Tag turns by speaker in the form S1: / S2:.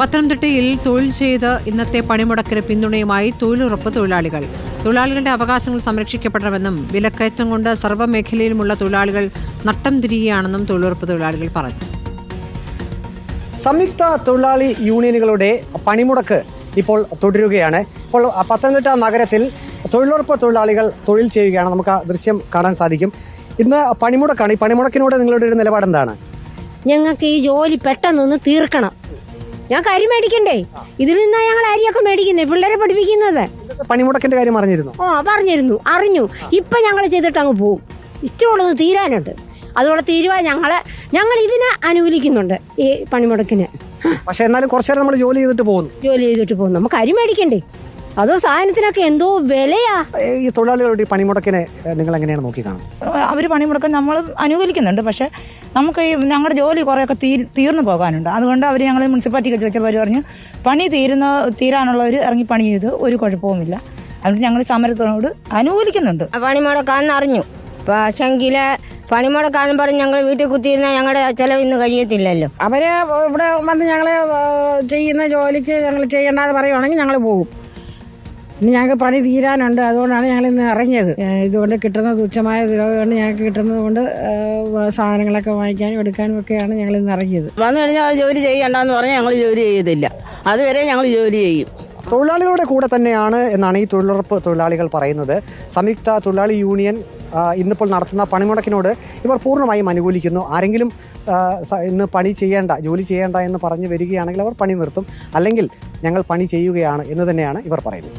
S1: പത്തനംതിട്ടയിൽ തൊഴിൽ ചെയ്ത് ഇന്നത്തെ പണിമുടക്കിന് പിന്തുണയുമായി തൊഴിലുറപ്പ് തൊഴിലാളികൾ. തൊഴിലാളികളുടെ അവകാശങ്ങൾ സംരക്ഷിക്കപ്പെടണമെന്നും വിലക്കയറ്റം കൊണ്ട് സർവമേഖലയിലുമുള്ള തൊഴിലാളികൾ നട്ടം തിരിയുകയാണെന്നും തൊഴിലുറപ്പ് തൊഴിലാളികൾ പറഞ്ഞു.
S2: സംയുക്ത തൊഴിലാളി യൂണിയനുകളുടെ പണിമുടക്ക് ഇപ്പോൾ തുടരുകയാണ്. ഇപ്പോൾ പത്തനംതിട്ട നഗരത്തിൽ തൊഴിലുറപ്പ് തൊഴിലാളികൾ തൊഴിൽ ചെയ്യുകയാണ്. നമുക്ക് ആ ദൃശ്യം കാണാൻ സാധിക്കും. ഇന്ന് പണിമുടക്കാണ്. ഈ പണിമുടക്കിനോട് നിങ്ങളുടെ ഒരു നിലപാട് എന്താണ്
S3: ഞങ്ങൾക്ക് ഈ ജോലി പെട്ടെന്നൊന്ന് തീർക്കണം. ഞങ്ങൾക്ക് അരി മേടിക്കണ്ടേ? ഇതിൽ നിന്നാ ഞങ്ങൾ അരിയൊക്കെ മേടിക്കുന്നത് പിള്ളേരെ പഠിപ്പിക്കുന്നത്.
S2: പണിമുടക്കിന്റെ കാര്യം അറിഞ്ഞിരുന്നു
S3: ഓ പറഞ്ഞിരുന്നു. അറിഞ്ഞു. ഇപ്പൊ ഞങ്ങൾ ചെയ്തിട്ട് അങ്ങ് പോകും ഇഷ്ടമുള്ളത് തീരാനുണ്ട്. അതുപോലെ തീരുവ ഞങ്ങൾ ഞങ്ങൾ ഇതിനെ അനുകൂലിക്കുന്നുണ്ട് ഈ പണിമുടക്കിന്.
S2: പക്ഷെ എന്നാലും കുറച്ചു നേരം നമ്മൾ ജോലി ചെയ്തിട്ട് പോകുന്നു.
S3: ജോലി ചെയ്തിട്ട് പോകും നമുക്ക് അരി മേടിക്കണ്ടേ? അതോ സാധനത്തിനൊക്കെ എന്തോ വിലയാ?
S2: ഈ തൊഴിലാളികളുടെ ഈ പണിമുടക്കിനെ നിങ്ങൾ എങ്ങനെയാണ് നോക്കി കാണുന്നത്?
S4: അവർ പണിമുടക്കം നമ്മൾ അനുകൂലിക്കുന്നുണ്ട്. പക്ഷെ നമുക്ക് ഈ ഞങ്ങളുടെ ജോലി കുറേയൊക്കെ തീ തീർന്നു പോകാനുണ്ട്. അതുകൊണ്ട് അവർ ഞങ്ങൾ മുനിസിപ്പാലിറ്റിക്ക് അവർ പറഞ്ഞു പണി തീരുന്ന തീരാനുള്ളവർ ഇറങ്ങി പണി ചെയ്ത് ഒരു കുഴപ്പവുമില്ല. അതുകൊണ്ട് ഞങ്ങൾ സമരത്തിനോട് അനുകൂലിക്കുന്നുണ്ട്.
S5: പണിമുടക്കാന്ന് അറിഞ്ഞു. പക്ഷെങ്കിൽ പണിമുടക്കാന്ന് പറഞ്ഞ് ഞങ്ങൾ വീട്ടിൽ കുത്തിയിരുന്ന ഞങ്ങളുടെ ചിലവ് ഇന്ന് കഴിയത്തില്ലല്ലോ.
S6: അവർ ഇവിടെ വന്ന് ഞങ്ങളെ ചെയ്യുന്ന ജോലിക്ക് ഞങ്ങൾ ചെയ്യേണ്ടതെന്ന് പറയുവാണെങ്കിൽ ഞങ്ങൾ പോകും. ഇനി ഞങ്ങൾക്ക് പണി തീരാനുണ്ട്. അതുകൊണ്ടാണ് ഞങ്ങൾ ഇന്ന് ഇറങ്ങിയത്. ഇതുകൊണ്ട് കിട്ടുന്ന തുച്ഛമായ കൊണ്ട് ഞങ്ങൾക്ക് കിട്ടുന്നത് കൊണ്ട് സാധനങ്ങളൊക്കെ വാങ്ങിക്കാനും എടുക്കാനും ഒക്കെയാണ് ഞങ്ങൾ ഇന്ന് ഇറങ്ങിയത്.
S7: വന്നു കഴിഞ്ഞാൽ ജോലി ചെയ്യണ്ടെന്ന് പറഞ്ഞാൽ ഞങ്ങൾ ജോലി ചെയ്തില്ല അതുവരെ ഞങ്ങൾ ജോലി ചെയ്യും.
S2: തൊഴിലാളികളുടെ കൂടെ തന്നെയാണ് എന്നാണ് ഈ തൊഴിലുറപ്പ് തൊഴിലാളികൾ പറയുന്നത്. സംയുക്ത തൊഴിലാളി യൂണിയൻ ഇന്നിപ്പോൾ നടത്തുന്ന പണിമുടക്കിനോട് ഇവർ പൂർണമായും അനുകൂലിക്കുന്നു. ആരെങ്കിലും ഇന്ന് പണി ചെയ്യേണ്ട ജോലി ചെയ്യേണ്ട എന്ന് പറഞ്ഞു വരികയാണെങ്കിൽ അവർ പണി നിർത്തും. അല്ലെങ്കിൽ ഞങ്ങൾ പണി ചെയ്യുകയാണ് എന്ന് തന്നെയാണ് ഇവർ പറയുന്നത്.